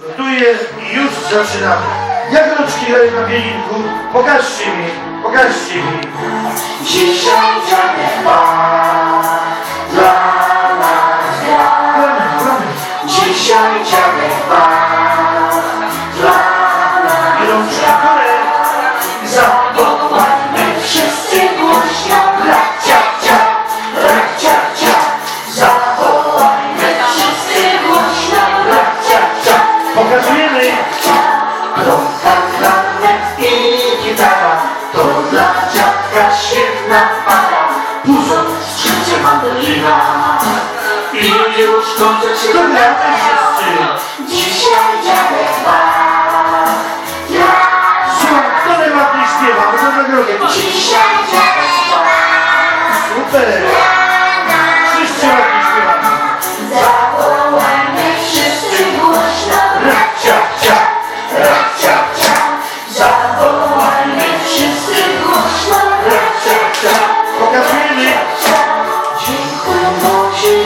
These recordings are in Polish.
Gotuję i już zaczynamy. Jak rączki daję na bielinku, pokażcie mi, pokażcie mi. Dzisiaj dziadek ma dla nas. Dzisiaj ma nadpada Pusząc w szczycie mandolina I już kończę się do miasta Dzisiaj dziadek ma Ja Słuchaj, kto najładniej śpiewa? To dobre Dzisiaj dziadek ma Super!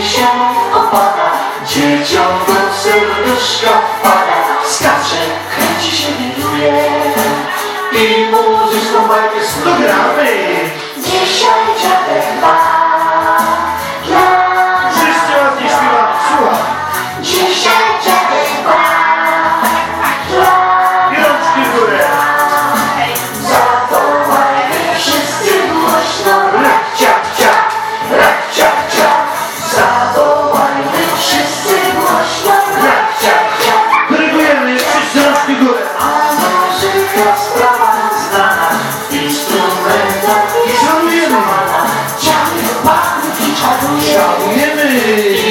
się opada. Dzieciom do serduszka wpada. Skacze, kręci się, wiruje I muzyczną bajkę slogramy Dzisiaj 好主意，